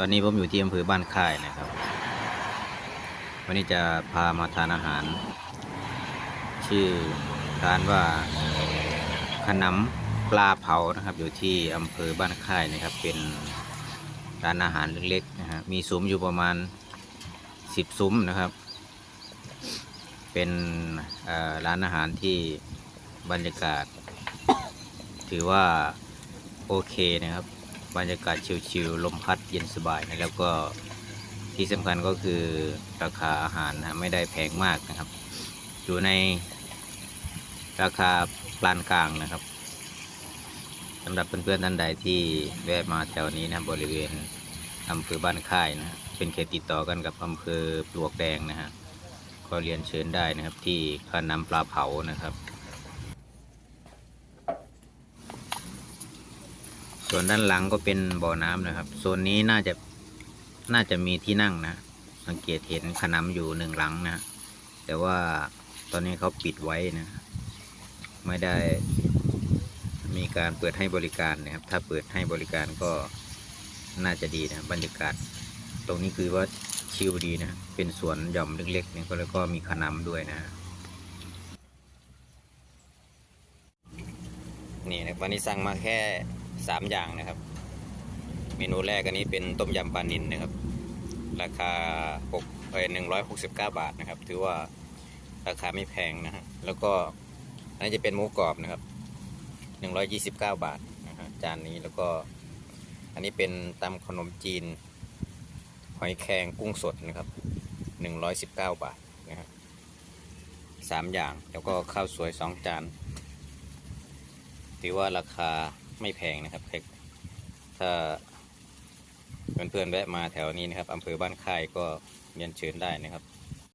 ตอนนี้ผมอยู่ที่อำเภอบ้านค่ายนะครับ วันนี้จะพามาทานอาหาร ชื่อร้านว่าขนำปลาเผานะครับ อยู่ที่อำเภอบ้านค่ายนะครับ เป็นร้านอาหารเล็กๆนะฮะมีซุ้มอยู่ประมาณสิบซุ้มนะครับ เป็นร้านอาหารที่บรรยากาศ ถือว่าโอเคนะครับ บรรยากาศชิลๆลมพัดเย็นสบายนะแล้วก็ที่สำคัญก็คือราคาอาหารนะไม่ได้แพงมากนะครับ อยู่ในราคาปานกลางนะครับสำหรับเพื่อนๆท่านใดที่แวะมาแถวนี้นะบริเวณอำเภอบ้านค่ายนะเป็นเขตติดต่อกันกับอำเภอปลวกแดงนะฮะก็เรียนเชิญได้นะครับที่ขนำปลาเผานะครับ วนด้านหลังก็เป็นบ่อน้ำนะครับโซนนี้น่าจะน่าจะมีที่นั่งนะ สังเกตเห็นขนำอยู่หนึ่งหลังนะ แต่ว่าตอนนี้เขาปิดไว้นะ ไม่ได้มีการเปิดให้บริการนะครับ ถ้าเปิดให้บริการก็น่าจะดีนะบรรยากาศ ตรงนี้คือว่าชิลดีนะ เป็นสวนหย่อมเล็กๆเนี่ยก็แล้วก็มีขนำด้วยนะนี่นะวันนี้สั่งมาแค่ สามอย่างนะครับ เมนูแรกอันนี้เป็นต้มยำปลานิลนะครับ ราคาหกเอ้หนึ่งร้อยหกสิบเก้าบาทนะครับ ถือว่าราคาไม่แพงนะฮะแล้วก็อันนี้จะเป็นหมูกรอบนะครับหนึ่งร้อยยี่สิบเก้าบาทนะฮะจานนี้แล้วก็ อันนี้เป็นตำขนมจีน หอยแครงกุ้งสดนะครับหนึ่งร้อยสิบเก้าบาทนะครับสามอย่างแล้วก็ข้าวสวยสองจานถือว่าราคา ไม่แพงนะครับถ้าเพื่อนๆแวะมาแถวนี้นะครับอำเภอบ้านค่ายก็เรียนเชิญได้นะครับ